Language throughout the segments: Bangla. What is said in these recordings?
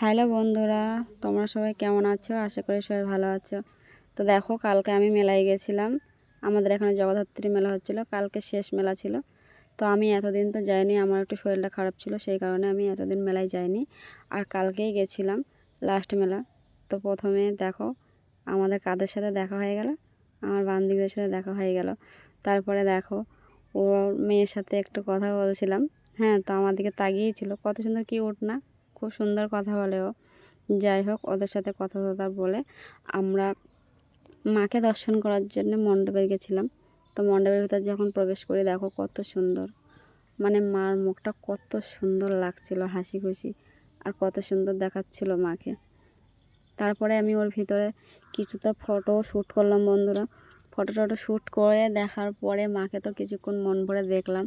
হ্যালো বন্ধুরা, তোমরা সবাই কেমন আছো? আশা করি সবাই ভালো আছো। তো দেখো, কালকে আমি মেলায় গেছিলাম। আমাদের এখানে জগদ্ধাত্রী মেলা হচ্ছিল। কালকে শেষ মেলা ছিল। তো আমি এতদিন তো যাইনি, আমার একটু শরীরটা খারাপ ছিল, সেই কারণে আমি এতদিন মেলায় যাইনি। আর কালকেই গেছিলাম লাস্ট মেলা। তো প্রথমে দেখো, আমাদের কাদের সাথে দেখা হয়ে গেল? আমার বান্ধবীদের সাথে দেখা হয়ে গেল। তারপরে দেখো, ওর মেয়ের সাথে একটু কথা বলছিলাম। হ্যাঁ তো আমার দিকে তাকিয়েই ছিল। কত সুন্দর কি উঠ না। খুব সুন্দর কথা বলে ও। যাই হোক, ওদের সাথে কথা কথা বলে আমরা মাকে দর্শন করার জন্য মণ্ডপে গেছিলাম। তো মণ্ডপের ভিতর যখন প্রবেশ করি, দেখো কত সুন্দর। মানে মার মুখটা কত সুন্দর লাগছিল হাসি খুশি আর কত সুন্দর দেখাচ্ছিল মাকে। তারপরে আমি ওর ভিতরে কিছুটা ফটো শ্যুট করলাম বন্ধুরা। ফটো টটো শ্যুট করে দেখার পরে মাকে তো কিছুক্ষণ মন ভরে দেখলাম।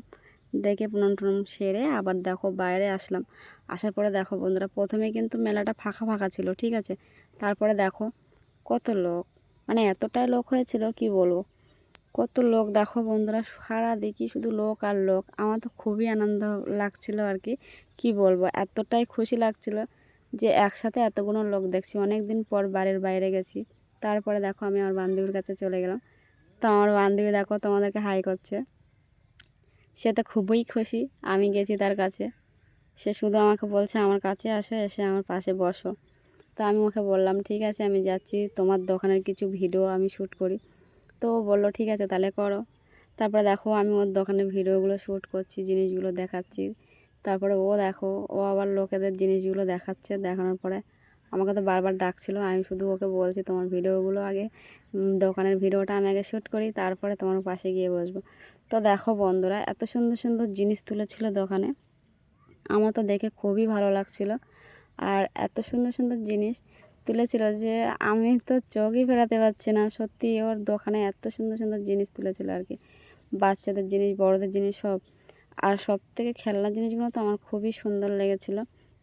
দেখে প্রণাম টনাম সেরে আবার দেখো বাইরে আসলাম। আসার পরে দেখো বন্ধুরা, প্রথমে কিন্তু মেলাটা ফাঁকা ফাঁকা ছিল, ঠিক আছে? তারপরে দেখো কত লোক মানে এতটাই লোক হয়েছিল, কি বলব? কত লোক, দেখো বন্ধুরা, সারা দেখি শুধু লোক আর লোক। আমার তো খুবই আনন্দ লাগছিল আর কি কি বলব? এতটাই খুশি লাগছিল যে একসাথে এতগুলো লোক দেখছি। অনেক দিন পর বাড়ির বাইরে গেছি। তারপরে দেখো আমি আমার বান্ধবীর কাছে চলে গেলাম। তো আমার বান্ধবী দেখো তোমাদেরকে হাই করছে। সে তো খুবই খুশি, আমি গেছি তার কাছে। সে শুধু আমাকে বলছে, আমার কাছে আসো, এসে আমার পাশে বসো। তো আমি ওকে বললাম, ঠিক আছে, আমি যাচ্ছি, তোমার দোকানের কিছু ভিডিও আমি শ্যুট করি। তো ও বলল, ঠিক আছে, তাহলে করো। তারপরে দেখো, আমি ওর দোকানের ভিডিওগুলো শ্যুট করছি, জিনিসগুলো দেখাচ্ছি। তারপরে ও দেখো, ও আবার লোকেদের জিনিসগুলো দেখাচ্ছে, দেখানোর পরে আমাকে তো বারবার ডাকছিল, আমি শুধু ওকে বলছি, তোমার ভিডিওগুলো আগে দোকানের ভিডিওটা আমি আগে শ্যুট করি, তারপরে তোমার পাশে গিয়ে বসবো। তো দেখো বন্ধুরা, এত সুন্দর সুন্দর জিনিস তুলেছিল দোকানে। আমার তো দেখে খুবই ভালো লাগছিল। আর এত সুন্দর সুন্দর জিনিস তুলেছিল যে আমি তো চোখই ফেরাতে পারছি না। সত্যি ওর দোকানে এত সুন্দর সুন্দর জিনিস তুলেছিল আর কি। বাচ্চাদের জিনিস, বড়দের জিনিস সব। আর সব থেকে খেলনার জিনিসগুলো তো আমার খুবই সুন্দর লেগেছিল।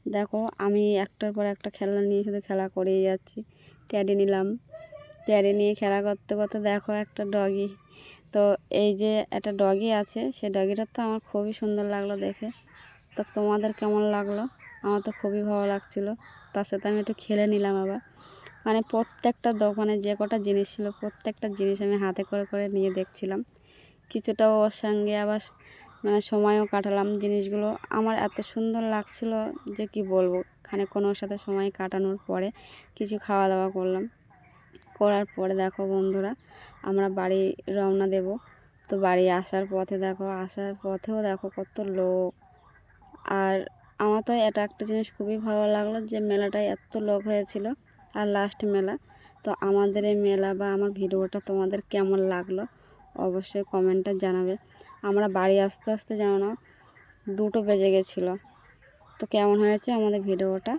দেখো, আমি একটার পর একটা খেলনা নিয়ে শুধু খেলা করেই যাচ্ছি। ট্যাডি নিলাম। ট্যাডি নিয়ে খেলা করতে করতে দেখো একটা ডগি তো এই যে একটা ডগি আছে সে ডগিটা তো আমার খুবই সুন্দর লাগল দেখে। তো তোমাদের কেমন লাগল? আমার তো খুবই ভালো লাগছিল। তার সাথে আমি একটু খেলে নিলাম আবার। মানে প্রত্যেকটা দোকানে যে কটা জিনিস ছিল, প্রত্যেকটা জিনিস আমি হাতে করে করে নিয়ে দেখছিলাম। কিছুটা ওর সঙ্গে আবার মানে সময়ও কাটালাম জিনিসগুলো। আমার এত সুন্দর লাগছিল যে কি বলব, খানিকক্ষণ ওর সাথে সময় কাটানোর পরে কিছু খাওয়া দাওয়া করলাম। করার পরে দেখো বন্ধুরা আমরা বাড়ি রওনা দেব। তো বাড়ি আসার পথে দেখো, আসার পথেও দেখো কত লোক। আর আমার তো এটা একটা জিনিস খুবই ভালো লাগল যে মেলাটায় এত লোক হয়েছিল আর লাস্ট মেলা। তো আমাদের এই মেলা বা আমার ভিডিওটা তোমাদের কেমন লাগল অবশ্যই কমেন্টে জানাবে। আমরা বাড়ি আসতে আসতে যেন দুটো বেজে গেছিল। তো কেমন হয়েছে আমাদের ভিডিওটা?